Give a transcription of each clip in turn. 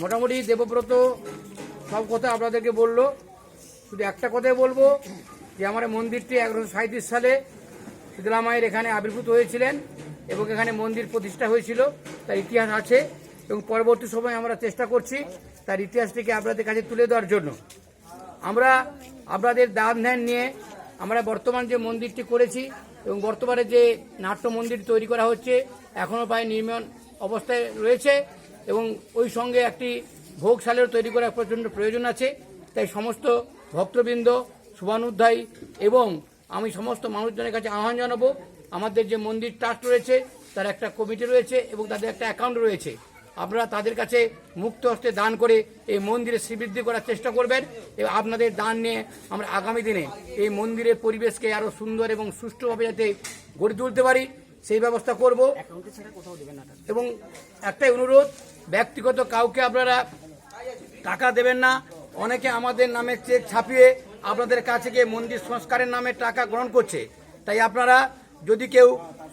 মোটামুটি দেবব্রত সব কথা আপনাদেরকে বলল। শুধু একটা কথাই বলব, যে আমার মন্দিরটি এগারোশো সাঁত্রিশ সালে শীতলা মায়ের এখানে আবির্ভূত হয়েছিলেন এবং এখানে মন্দির প্রতিষ্ঠা হয়েছিল, তার ইতিহাস আছে এবং পরবর্তী সময় আমরা চেষ্টা করছি তার ইতিহাসটিকে আপনাদের কাছে তুলে দেওয়ার জন্য। আমরা আপনাদের দান ধ্যান নিয়ে আমরা বর্তমান যে মন্দিরটি করেছি এবং বর্তমানে যে নাট্য মন্দির তৈরি করা হচ্ছে এখনও প্রায় নির্মাণ অবস্থায় রয়েছে। এবং ওই সঙ্গে একটি ভোগশালের তৈরি করার প্রচণ্ড প্রয়োজন আছে। তাই সমস্ত ভক্তবৃন্দ শুভানুধ্যায়ী এবং আমি সমস্ত মানুষজনের কাছে আহ্বান জানাব আমাদের যে মন্দির ট্রাস্ট রয়েছে তার একটা কমিটি রয়েছে এবং তাদের একটা অ্যাকাউন্ট রয়েছে। আপনারা তাদের কাছে মুক্ত হস্তে দান করে এই মন্দিরে শ্রীবৃদ্ধি করার চেষ্টা করবেন। এবং আপনাদের দান নিয়ে আমরা আগামী দিনে এই মন্দিরের পরিবেশকে আরও সুন্দর এবং সুষ্ঠুভাবে যাতে গড়ে তুলতে পারি সেই ব্যবস্থা করব। এবং একটাই অনুরোধ ব্যক্তিগত কাউকে আপনারা টাকা দেবেন না। অনেকে আমাদের নামে চেক ছাপিয়ে আপনাদের কাছে গিয়ে মন্দির সংস্কারের নামে টাকা গ্রহণ করছে। তাই আপনারা যদি কেউ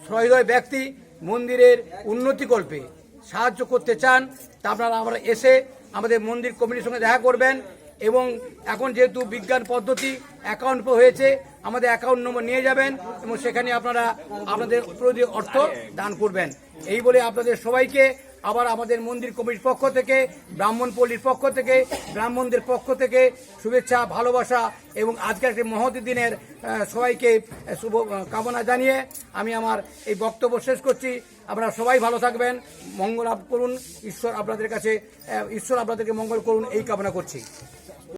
সহৃদয় ব্যক্তি মন্দিরের উন্নতিকল্পে সাহায্য করতে চান, তা আপনারা আমরা এসে আমাদের মন্দির কমিটির সঙ্গে দেখা করবেন এবং এখন যেহেতু বিজ্ঞান পদ্ধতি অ্যাকাউন্ট হয়েছে, আমাদের অ্যাকাউন্ট নম্বর নিয়ে যাবেন এবং সেখানে আপনারা আপনাদের অর্থ দান করবেন। এই বলে আপনাদের সবাইকে আবার আমাদের মন্দির কমিটির পক্ষ থেকে, ব্রাহ্মণ পল্লীর পক্ষ থেকে, ব্রাহ্মণদের পক্ষ থেকে শুভেচ্ছা, ভালোবাসা এবং আজকের একটি মহতি দিনের সবাইকে শুভ কামনা জানিয়ে আমি আমার এই বক্তব্য শেষ করছি। আপনারা সবাই ভালো থাকবেন, মঙ্গল করুন, ঈশ্বর আপনাদের কাছে ঈশ্বর আপনাদেরকে মঙ্গল করুন, এই কামনা করছি।